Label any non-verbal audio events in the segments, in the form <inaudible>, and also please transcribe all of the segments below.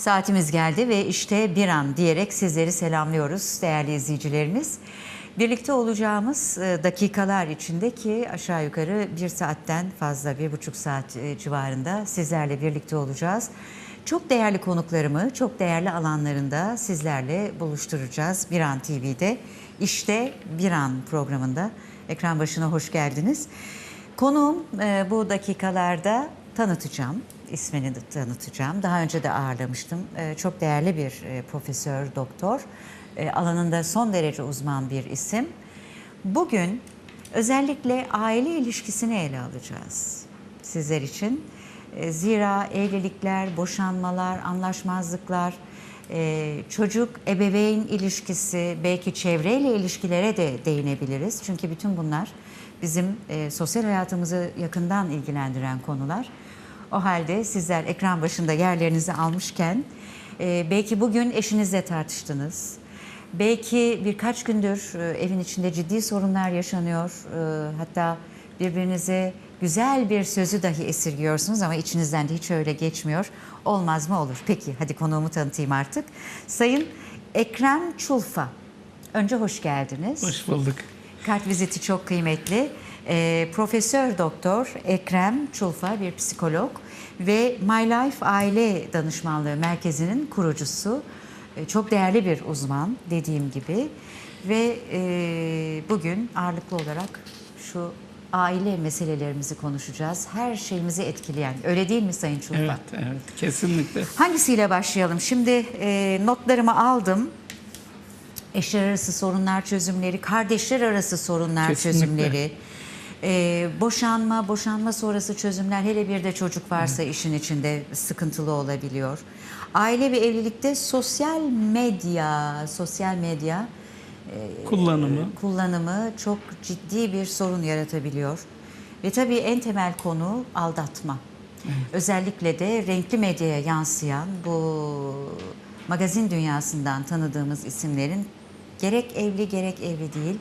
Saatimiz geldi ve işte bir an diyerek sizleri selamlıyoruz değerli izleyicilerimiz. Birlikte olacağımız e, dakikalar içinde ki aşağı yukarı bir saatten fazla, bir buçuk saat e, civarında sizlerle birlikte olacağız. Çok değerli konuklarımı, çok değerli alanlarında sizlerle buluşturacağız Bir An TV'de. İşte Bir An programında ekran başına hoş geldiniz. Konuğum e, bu dakikalarda tanıtacağım. İsmini tanıtacağım. Daha önce de ağırlamıştım. E, çok değerli bir e, profesör, doktor. E, alanında son derece uzman bir isim. Bugün özellikle aile ilişkisini ele alacağız sizler için. E, Zira evlilikler, boşanmalar, anlaşmazlıklar, e, çocuk ebeveyn ilişkisi, belki çevreyle ilişkilere de değinebiliriz. Çünkü bütün bunlar bizim e, sosyal hayatımızı yakından ilgilendiren konular. O halde sizler ekran başında yerlerinizi almışken e, belki bugün eşinizle tartıştınız. Belki birkaç gündür e, evin içinde ciddi sorunlar yaşanıyor. E, hatta birbirinize güzel bir sözü dahi esirgiyorsunuz ama içinizden de hiç öyle geçmiyor. Olmaz mı olur. Peki hadi konuğumu tanıtayım artık. Sayın Ekrem Çulfa. Önce hoş geldiniz. Hoş bulduk. Kart viziti çok kıymetli. Ee, Profesör Doktor Ekrem Çulfa bir psikolog ve My Life Aile Danışmanlığı Merkezi'nin kurucusu. Ee, çok değerli bir uzman dediğim gibi ve e, bugün ağırlıklı olarak şu aile meselelerimizi konuşacağız. Her şeyimizi etkileyen. Öyle değil mi Sayın Çulfa? Evet, evet, kesinlikle. Hangisiyle başlayalım? Şimdi e, notlarımı aldım. Eşler arası sorunlar çözümleri, kardeşler arası sorunlar Kesinlikle. çözümleri, e, boşanma, boşanma sonrası çözümler, hele bir de çocuk varsa işin içinde sıkıntılı olabiliyor. Aile ve evlilikte sosyal medya, sosyal medya Kullanımı. kullanımı çok ciddi bir sorun yaratabiliyor. Ve tabii en temel konu aldatma. Özellikle de renkli medyaya yansıyan bu magazin dünyasından tanıdığımız isimlerin gerek evli gerek evli değil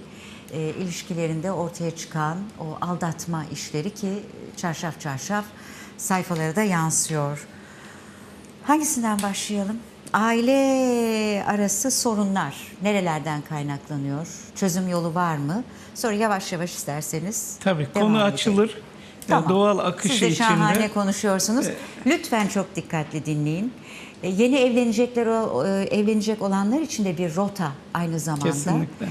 e, ilişkilerinde ortaya çıkan o aldatma işleri ki çarşaf çarşaf sayfalara da yansıyor. Hangisinden başlayalım? Aile arası sorunlar nerelerden kaynaklanıyor? Çözüm yolu var mı? Sonra yavaş yavaş isterseniz Tabii konu edelim. açılır. Tamam. Doğal akışı Siz de şahane içinde. konuşuyorsunuz. Lütfen çok dikkatli dinleyin. E, Yeni evlenecekler e, evlenecek olanlar için de bir rota aynı zamanda. Kesinlikle.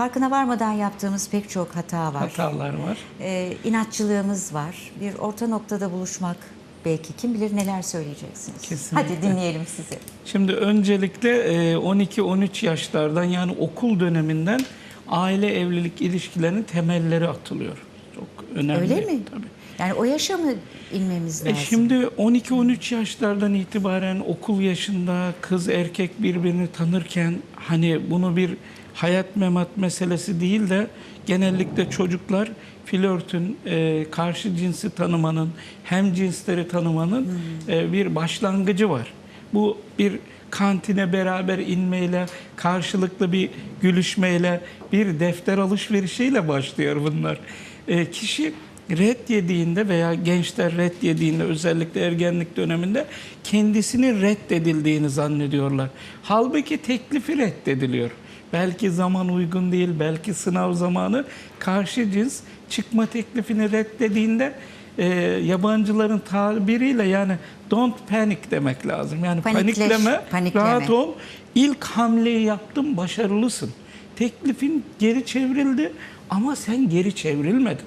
E, farkına varmadan yaptığımız pek çok hata var. Hatalar var. E, inatçılığımız var. Bir orta noktada buluşmak belki kim bilir neler söyleyeceksiniz. Kesinlikle. Hadi dinleyelim sizi. Şimdi öncelikle e, 12-13 yaşlardan yani okul döneminden aile evlilik ilişkilerinin temelleri atılıyor. Çok önemli. Öyle mi? Tabii. Yani o yaşa mı inmemiz E lazım? şimdi 12-13 yaşlardan itibaren okul yaşında kız erkek birbirini tanırken hani bunu bir hayat memat meselesi değil de genellikle çocuklar flörtün, e, karşı cinsi tanımanın, hem cinsleri tanımanın e, bir başlangıcı var. Bu bir kantine beraber inmeyle, karşılıklı bir gülüşmeyle, bir defter alışverişiyle başlıyor bunlar. E, kişi red yediğinde veya gençler red yediğinde özellikle ergenlik döneminde kendisinin reddedildiğini zannediyorlar. Halbuki teklifi reddediliyor. Belki zaman uygun değil, belki sınav zamanı karşı cins çıkma teklifini reddediğinde e, yabancıların tabiriyle yani don't panic demek lazım. Yani Panikleş- panikleme, panikleme. rahat ol. İlk hamleyi yaptın, başarılısın. Teklifin geri çevrildi ama sen geri çevrilmedin.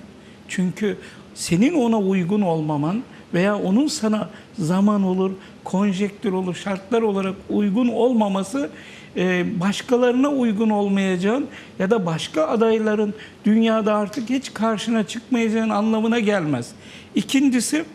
Çünkü senin ona uygun olmaman veya onun sana zaman olur, konjektür olur, şartlar olarak uygun olmaması başkalarına uygun olmayacağın ya da başka adayların dünyada artık hiç karşına çıkmayacağın anlamına gelmez. İkincisi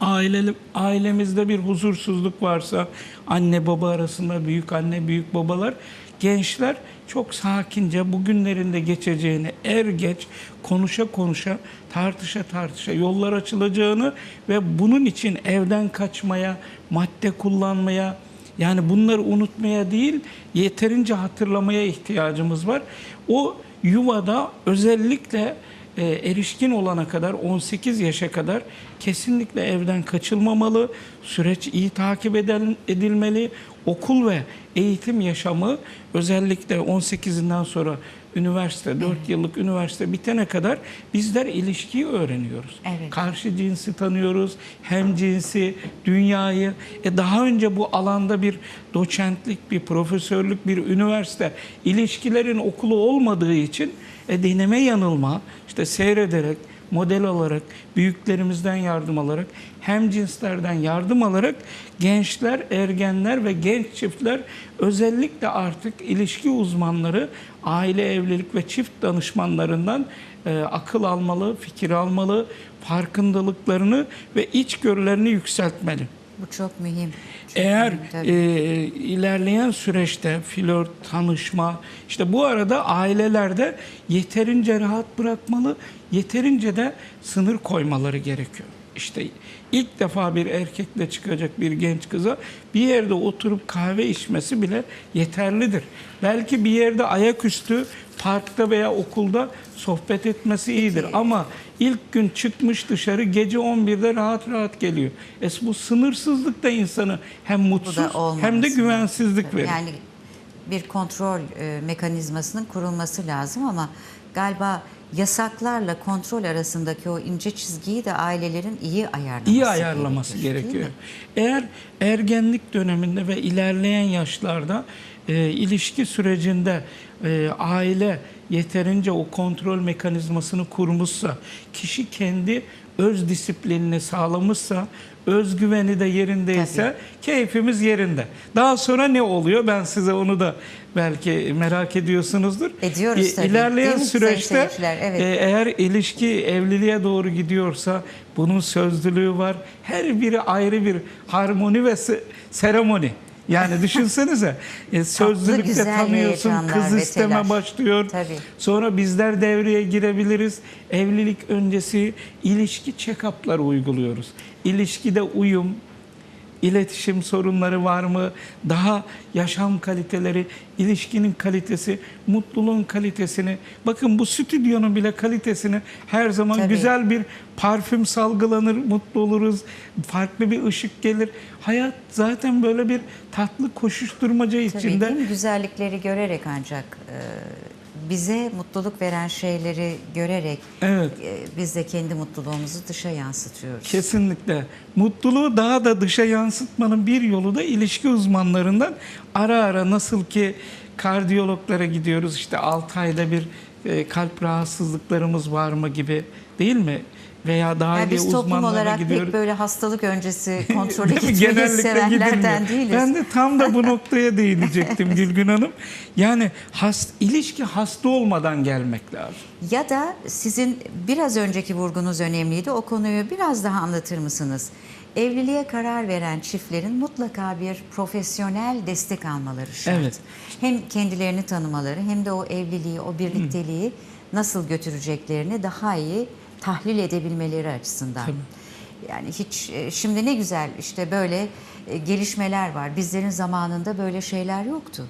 aile, ailemizde bir huzursuzluk varsa anne baba arasında büyük anne büyük babalar gençler çok sakince bugünlerinde geçeceğini er geç konuşa konuşa tartışa tartışa yollar açılacağını ve bunun için evden kaçmaya madde kullanmaya yani bunları unutmaya değil yeterince hatırlamaya ihtiyacımız var. O yuvada özellikle e, erişkin olana kadar 18 yaşa kadar kesinlikle evden kaçılmamalı. Süreç iyi takip edil- edilmeli. Okul ve eğitim yaşamı özellikle 18'inden sonra üniversite 4 yıllık üniversite bitene kadar bizler ilişkiyi öğreniyoruz. Evet. Karşı cinsi tanıyoruz, hem cinsi, dünyayı. E daha önce bu alanda bir doçentlik, bir profesörlük, bir üniversite ilişkilerin okulu olmadığı için e, deneme yanılma, işte seyrederek, model alarak, büyüklerimizden yardım alarak, hem cinslerden yardım alarak gençler, ergenler ve genç çiftler özellikle artık ilişki uzmanları, aile evlilik ve çift danışmanlarından e, akıl almalı, fikir almalı, farkındalıklarını ve içgörülerini yükseltmeli. Bu çok mühim. Çok Eğer mühim, e, ilerleyen süreçte flört, tanışma, işte bu arada ailelerde yeterince rahat bırakmalı, yeterince de sınır koymaları gerekiyor. İşte ilk defa bir erkekle çıkacak bir genç kıza bir yerde oturup kahve içmesi bile yeterlidir. Belki bir yerde ayaküstü parkta veya okulda sohbet etmesi iyidir ama ilk gün çıkmış dışarı gece 11'de rahat rahat geliyor. Es bu sınırsızlık da insanı hem mutsuz hem de güvensizlik verir. Yani bir kontrol e, mekanizmasının kurulması lazım ama galiba yasaklarla kontrol arasındaki o ince çizgiyi de ailelerin iyi ayarlaması iyi ayarlaması gerekiyor. mi? Eğer ergenlik döneminde ve ilerleyen yaşlarda e, ilişki sürecinde e, aile yeterince o kontrol mekanizmasını kurmuşsa, kişi kendi öz disiplinini sağlamışsa, özgüveni de yerindeyse keyfimiz yerinde. Daha sonra ne oluyor? Ben size onu da belki merak ediyorsunuzdur. Ediyoruz tabii. İlerleyen süreçte? Evet. e, eğer ilişki evliliğe doğru gidiyorsa bunun sözlülüğü var. Her biri ayrı bir harmoni ve se- seremoni. Yani düşünsenize e, sözlülükte güzel tanıyorsun, heyecanlar kız isteme telaş. başlıyor. Tabii. Sonra bizler devreye girebiliriz. Evlilik öncesi ilişki check-up'ları uyguluyoruz. İlişkide uyum, iletişim sorunları var mı? Daha yaşam kaliteleri, ilişkinin kalitesi, mutluluğun kalitesini. Bakın bu stüdyonun bile kalitesini her zaman Tabii. güzel bir parfüm salgılanır, mutlu oluruz. Farklı bir ışık gelir. Hayat zaten böyle bir tatlı koşuşturmaca Tabii içinde. mi? Güzellikleri görerek ancak e, bize mutluluk veren şeyleri görerek Evet. e, biz de kendi mutluluğumuzu dışa yansıtıyoruz. Kesinlikle. Mutluluğu daha da dışa yansıtmanın bir yolu da ilişki uzmanlarından ara ara nasıl ki kardiyologlara gidiyoruz işte 6 ayda bir e, kalp rahatsızlıklarımız var mı gibi değil mi? Veya daha Yani biz toplum olarak gidiyoruz. pek böyle hastalık öncesi <laughs> mi? gitmeyi Genellikle sevenlerden değiliz. Ben de tam da bu <laughs> noktaya değinecektim Gülgün Hanım. Yani has, ilişki hasta olmadan gelmek lazım. Ya da sizin biraz önceki vurgunuz önemliydi. O konuyu biraz daha anlatır mısınız? Evliliğe karar veren çiftlerin mutlaka bir profesyonel destek almaları şart. Evet. Hem kendilerini tanımaları hem de o evliliği, o birlikteliği nasıl götüreceklerini daha iyi tahlil edebilmeleri açısından. Yani hiç e, şimdi ne güzel işte böyle e, gelişmeler var. Bizlerin zamanında böyle şeyler yoktu.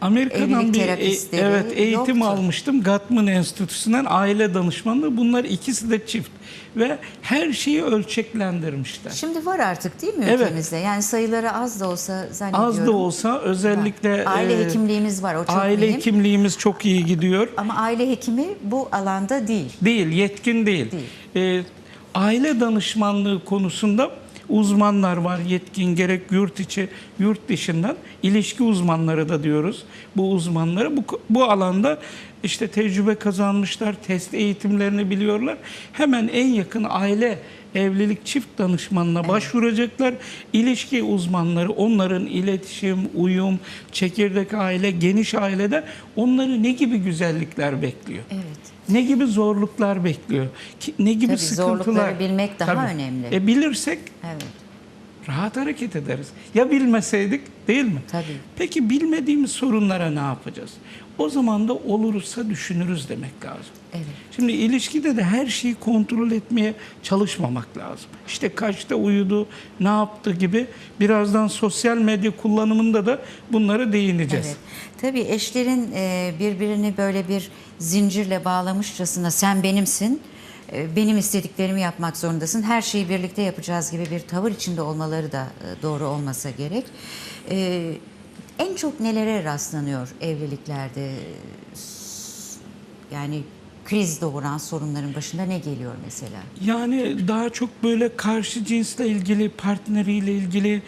Amerika'dan Evlilik bir e- terapistleri evet eğitim yoktu. almıştım. Gatman Enstitüsü'nden aile danışmanlığı. Bunlar ikisi de çift ve her şeyi ölçeklendirmişler. Şimdi var artık değil mi Evet. ülkemizde? Yani sayıları az da olsa zannediyorum. Az da olsa özellikle Aile e, hekimliğimiz var o çok aile mühim. hekimliğimiz çok iyi gidiyor. Ama aile hekimi bu alanda değil. Değil, yetkin değil. Ee, aile danışmanlığı konusunda uzmanlar var yetkin gerek yurt içi yurt dışından ilişki uzmanları da diyoruz. Bu uzmanları bu bu alanda işte tecrübe kazanmışlar test eğitimlerini biliyorlar hemen en yakın aile evlilik çift danışmanına başvuracaklar ilişki uzmanları onların iletişim uyum çekirdek aile geniş ailede onları ne gibi güzellikler bekliyor Evet. ne gibi zorluklar bekliyor? Ne gibi Tabii sıkıntılar? zorlukları bilmek daha önemli. E bilirsek Evet. rahat hareket ederiz. Ya bilmeseydik değil mi? Tabii. Peki bilmediğimiz sorunlara ne yapacağız? O zaman da olursa düşünürüz demek lazım. Evet. Şimdi ilişkide de her şeyi kontrol etmeye çalışmamak lazım. İşte kaçta uyudu, ne yaptı gibi birazdan sosyal medya kullanımında da bunlara değineceğiz. Evet. Tabii eşlerin e, birbirini böyle bir zincirle bağlamışçasına sen benimsin, e, benim istediklerimi yapmak zorundasın, her şeyi birlikte yapacağız gibi bir tavır içinde olmaları da e, doğru olmasa gerek. E, En çok nelere rastlanıyor evliliklerde? Yani kriz doğuran sorunların başında ne geliyor mesela? Yani daha çok böyle karşı cinsle ilgili, partneriyle ilgili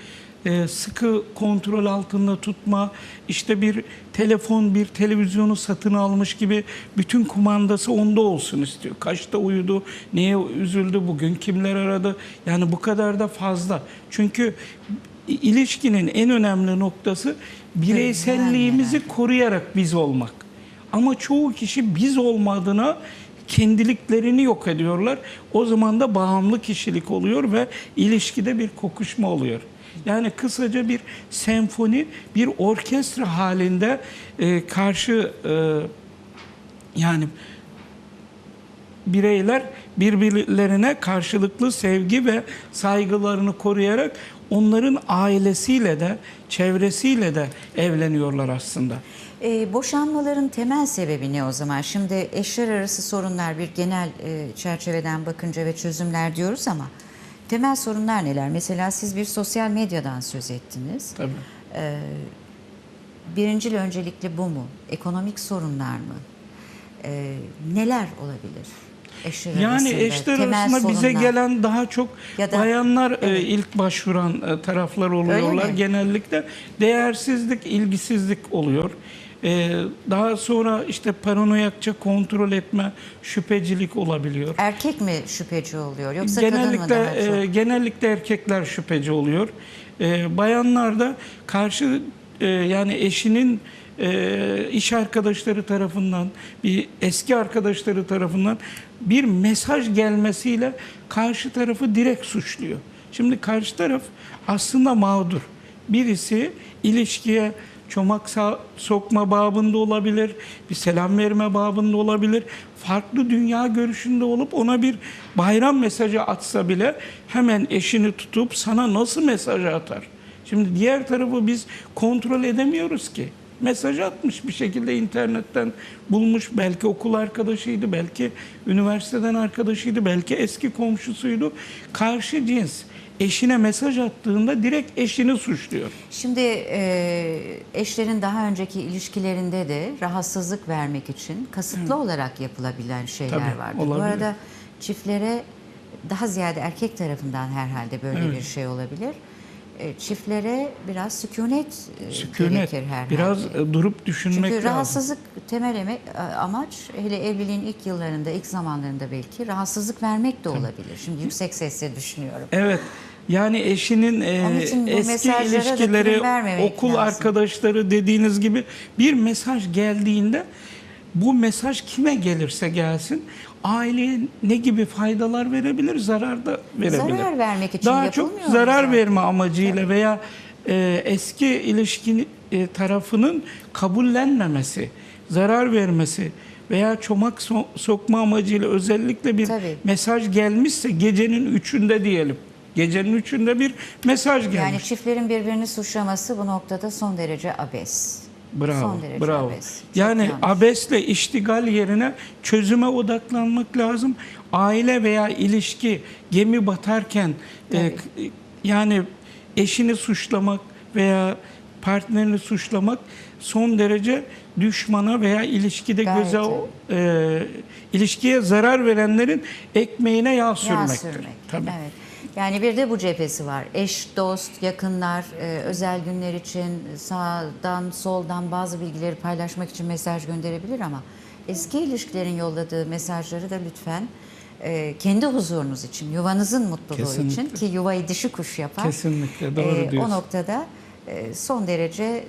e, sıkı kontrol altında tutma, işte bir telefon, bir televizyonu satın almış gibi bütün kumandası onda olsun istiyor. Kaçta uyudu, neye üzüldü bugün, kimler aradı. Yani bu kadar da fazla. Çünkü ilişkinin en önemli noktası bireyselliğimizi koruyarak biz olmak. Ama çoğu kişi biz olmadığına kendiliklerini yok ediyorlar. O zaman da bağımlı kişilik oluyor ve ilişkide bir kokuşma oluyor. Yani kısaca bir senfoni, bir orkestra halinde e, karşı e, yani bireyler birbirlerine karşılıklı sevgi ve saygılarını koruyarak onların ailesiyle de çevresiyle de evleniyorlar aslında. E, boşanmaların temel sebebi ne o zaman? Şimdi eşler arası sorunlar bir genel e, çerçeveden bakınca ve çözümler diyoruz ama temel sorunlar neler? Mesela siz bir sosyal medyadan söz ettiniz. Tabii. Birincil öncelikli bu mu? Ekonomik sorunlar mı? E, neler olabilir? Eşler Yani arasında, eşler arasında bize sorunlar. gelen daha çok Ya da- bayanlar e, Evet. ilk başvuran e, taraflar oluyorlar. Genellikle değersizlik, ilgisizlik oluyor. E, daha sonra işte paranoyakça kontrol etme, şüphecilik olabiliyor. Erkek mi şüpheci oluyor yoksa kadın mı genellikle daha çok? e, genellikle erkekler şüpheci oluyor. E, bayanlar da karşı e, yani eşinin e, iş arkadaşları tarafından bir eski arkadaşları tarafından bir mesaj gelmesiyle karşı tarafı direkt suçluyor. Şimdi karşı taraf aslında mağdur. Birisi ilişkiye çomak sokma babında olabilir, bir selam verme babında olabilir. Farklı dünya görüşünde olup ona bir bayram mesajı atsa bile hemen eşini tutup sana nasıl mesaj atar? Şimdi diğer tarafı biz kontrol edemiyoruz ki. Mesaj atmış bir şekilde internetten bulmuş. Belki okul arkadaşıydı, belki üniversiteden arkadaşıydı, belki eski komşusuydu. Karşı cins eşine mesaj attığında direkt eşini suçluyor. Şimdi e, eşlerin daha önceki ilişkilerinde de rahatsızlık vermek için kasıtlı olarak yapılabilen şeyler Tabii, vardı. Bu olabilir. arada çiftlere daha ziyade erkek tarafından herhalde böyle Evet. bir şey olabilir. E, çiftlere biraz sükunet, e, Sükunet, gerekir herhalde. biraz e, durup düşünmek Çünkü lazım. rahatsızlık temel emek, amaç hele evliliğin ilk yıllarında, ilk zamanlarında belki rahatsızlık vermek de olabilir. Şimdi yüksek sesle düşünüyorum. Evet. Yani eşinin e, eski ilişkileri, okul lazım. arkadaşları dediğiniz gibi bir mesaj geldiğinde bu mesaj kime gelirse gelsin aileye ne gibi faydalar verebilir, zarar da verebilir. Zarar vermek için Daha çok zarar verme amacıyla veya e, eski ilişki e, tarafının kabullenmemesi, zarar vermesi veya çomak so- sokma amacıyla özellikle bir Tabii. mesaj gelmişse gecenin üçünde diyelim. Gecenin üçünde bir mesaj gelmiş. Yani çiftlerin birbirini suçlaması bu noktada son derece abes. Bravo, Son derece bravo. abes. Çok Yani yanlış. abesle iştigal yerine çözüme odaklanmak lazım. Aile veya ilişki gemi batarken e, yani eşini suçlamak veya partnerini suçlamak son derece düşmana veya ilişkide Gayet göze e, ilişkiye zarar verenlerin ekmeğine yağ Yağ sürmektir. sürmek. Tabii. Evet. Yani bir de bu cephesi var. Eş, dost, yakınlar, e, özel günler için sağdan, soldan bazı bilgileri paylaşmak için mesaj gönderebilir ama eski ilişkilerin yolladığı mesajları da lütfen e, kendi huzurunuz için, yuvanızın mutluluğu Kesinlikle. için ki yuvayı dişi kuş yapar. Kesinlikle doğru E, o diyorsun. noktada e, son derece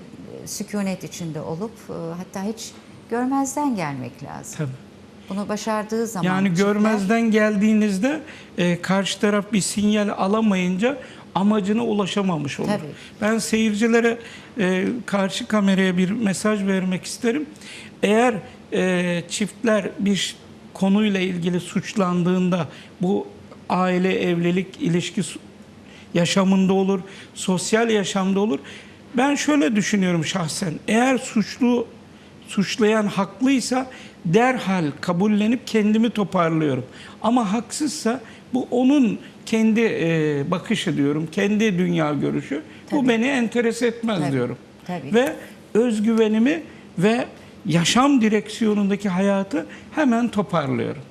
sükunet içinde olup e, hatta hiç görmezden gelmek lazım. Tabii. Bunu başardığı zaman Yani çiftler- görmezden geldiğinizde e, karşı taraf bir sinyal alamayınca amacına ulaşamamış olur. Tabii. Ben seyircilere e, karşı kameraya bir mesaj vermek isterim. Eğer e, çiftler bir konuyla ilgili suçlandığında bu aile evlilik ilişki yaşamında olur, sosyal yaşamda olur. Ben şöyle düşünüyorum şahsen. Eğer suçlu suçlayan haklıysa derhal kabullenip kendimi toparlıyorum. Ama haksızsa bu onun kendi e, bakışı diyorum, kendi dünya görüşü. Bu Tabii. beni enteres etmez Tabii, diyorum. tabii. Ve özgüvenimi ve yaşam direksiyonundaki hayatı hemen toparlıyorum.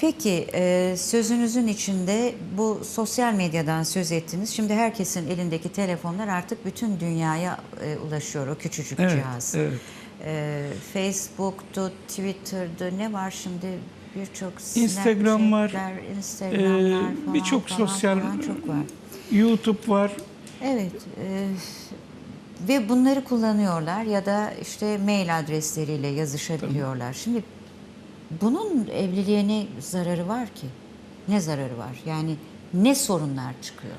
Peki e, sözünüzün içinde bu sosyal medyadan söz ettiniz. Şimdi herkesin elindeki telefonlar artık bütün dünyaya e, ulaşıyor o küçücük Evet, cihaz. evet. E, Facebook'tu, Twitter'dı ne var şimdi birçok Instagram var, Instagram'lar falan Birçok sosyal falan çok var. YouTube var. Evet. e, ve bunları kullanıyorlar ya da işte mail adresleriyle yazışabiliyorlar. Şimdi bunun evliliğe ne zararı var ki? Ne zararı var? Yani ne sorunlar çıkıyor?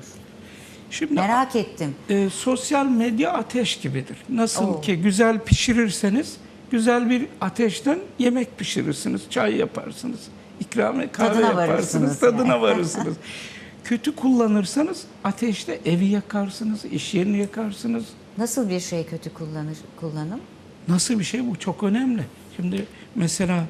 Şimdi Merak ettim. e, sosyal medya ateş gibidir. Nasıl Oo. ki güzel pişirirseniz güzel bir ateşten yemek pişirirsiniz, çay yaparsınız, ikram kahve Tadına yaparsınız, tadına yani. <laughs> varırsınız. Kötü kullanırsanız ateşte evi yakarsınız, iş yerini yakarsınız. Nasıl bir şey kötü kullanır, kullanım? Nasıl bir şey bu? Çok önemli. Şimdi mesela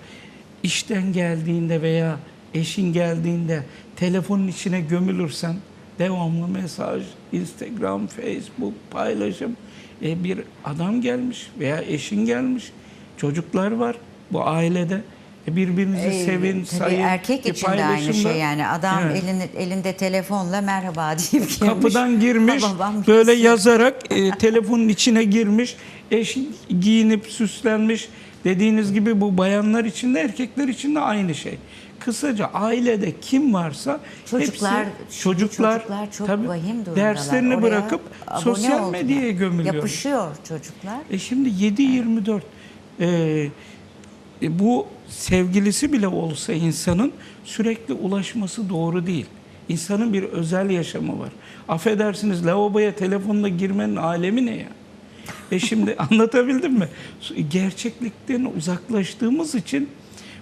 işten geldiğinde veya eşin geldiğinde telefonun içine gömülürsen devamlı mesaj, Instagram, Facebook paylaşım. E, bir adam gelmiş veya eşin gelmiş. Çocuklar var bu ailede. E, birbirinizi Ee, sevin, tabii sayın. erkek bir için de aynı şey yani. Adam Evet. elini, elinde telefonla merhaba deyip girmiş. Kapıdan girmiş, babam böyle girsin. yazarak e, <laughs> telefonun içine girmiş, eş giyinip süslenmiş. Dediğiniz gibi bu bayanlar için de erkekler için de aynı şey. Kısaca ailede kim varsa Çocuklar- hepsi, çocuklar, çocuklar çok tabii vahim durumdalar. derslerini Oraya bırakıp sosyal oldular. medyaya gömülüyor. Yapışıyor çocuklar. E şimdi 7-24 e, e, bu sevgilisi bile olsa insanın sürekli ulaşması doğru değil. İnsanın bir özel yaşamı var. Affedersiniz lavaboya telefonla girmenin alemi ne ya? E şimdi <laughs> anlatabildim mi? Gerçeklikten uzaklaştığımız için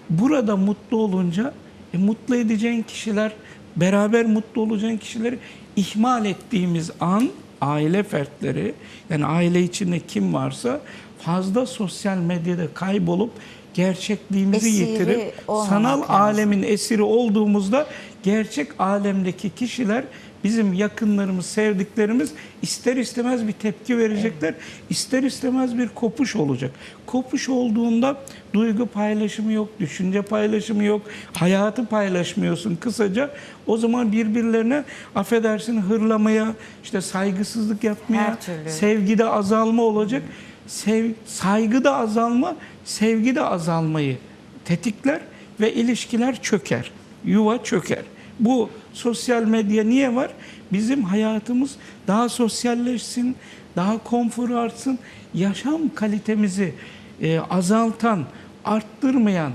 burada mutlu olunca e, mutlu edeceğin kişiler, beraber mutlu olacağın kişileri ihmal ettiğimiz an aile fertleri yani aile içinde kim varsa fazla sosyal medyada kaybolup gerçekliğimizi Esiri yitirip sanal alemin esiri olduğumuzda gerçek alemdeki kişiler bizim yakınlarımız, sevdiklerimiz ister istemez bir tepki verecekler. ister istemez bir kopuş olacak. Kopuş olduğunda duygu paylaşımı yok, düşünce paylaşımı yok, hayatı paylaşmıyorsun kısaca. O zaman birbirlerine affedersin hırlamaya, işte saygısızlık yapmaya, sevgide azalma olacak. Sev, saygıda azalma, sevgide azalmayı tetikler ve ilişkiler çöker. Yuva çöker. Bu sosyal medya niye var? Bizim hayatımız daha sosyalleşsin, daha konfor artsın, yaşam kalitemizi e, azaltan, arttırmayan,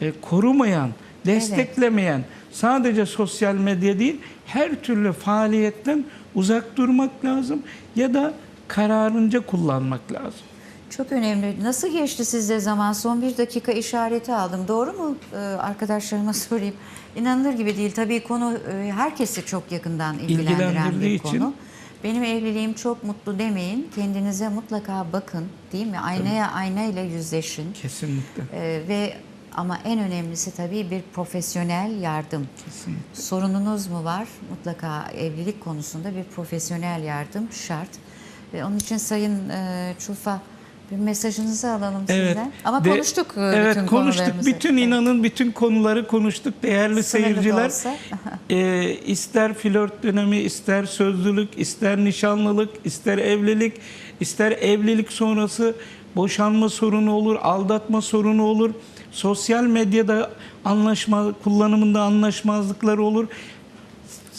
e, korumayan, desteklemeyen sadece sosyal medya değil, her türlü faaliyetten uzak durmak lazım ya da kararınca kullanmak lazım. Çok önemli. Nasıl geçti sizde zaman? Son bir dakika işareti aldım. Doğru mu? Ee, arkadaşlarıma <laughs> sorayım. İnanılır gibi değil. Tabii konu e, herkesi çok yakından ilgilendiren bir için- konu. Benim evliliğim çok mutlu demeyin. Kendinize mutlaka bakın. Değil mi? Aynaya aynayla yüzleşin. Kesinlikle. Ee, ve ama en önemlisi tabii bir profesyonel yardım. Kesinlikle. Sorununuz mu var? Mutlaka evlilik konusunda bir profesyonel yardım şart. Ve onun için Sayın e, Çulfa bir mesajınızı alalım Evet. sizden. Ama De- konuştuk e, Evet bütün konuştuk. konularımızı. Bütün Evet. inanın bütün konuları konuştuk değerli Sınırlı seyirciler. olsa. <laughs> e, ister flört dönemi, ister sözlülük, ister nişanlılık, ister evlilik, ister evlilik sonrası boşanma sorunu olur, aldatma sorunu olur. Sosyal medyada anlaşma kullanımında anlaşmazlıklar olur.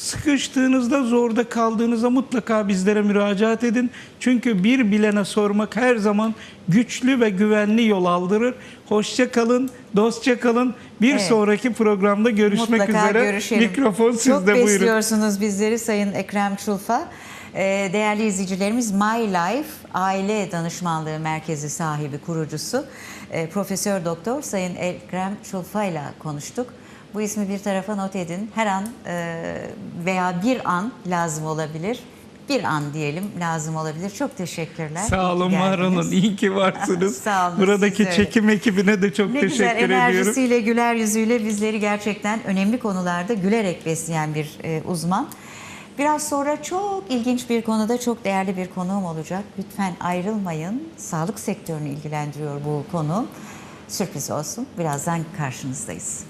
Sıkıştığınızda, zorda kaldığınızda mutlaka bizlere müracaat edin. Çünkü bir bilene sormak her zaman güçlü ve güvenli yol aldırır. Hoşça kalın, dostça kalın. Bir Evet. sonraki programda görüşmek Mutlaka üzere. görüşelim. Mikrofon Çok sizde buyurun. besliyorsunuz bizleri Sayın Ekrem Çulfa. Ee, değerli izleyicilerimiz My Life Aile Danışmanlığı Merkezi sahibi kurucusu e, Profesör Doktor Sayın Ekrem Çulfa ile konuştuk. Bu ismi bir tarafa not edin. Her an e, veya bir an lazım olabilir. Bir an diyelim lazım olabilir. Çok teşekkürler. Sağ olun, var olun. İyi ki varsınız. <laughs> Sağ olun, Buradaki öyle. çekim ekibine de çok Ne teşekkür güzel ediyorum. enerjisiyle, güler yüzüyle bizleri gerçekten önemli konularda gülerek besleyen bir e, uzman. Biraz sonra çok ilginç bir konuda çok değerli bir konuğum olacak. Lütfen ayrılmayın. Sağlık sektörünü ilgilendiriyor bu konu. Sürpriz olsun. Birazdan karşınızdayız.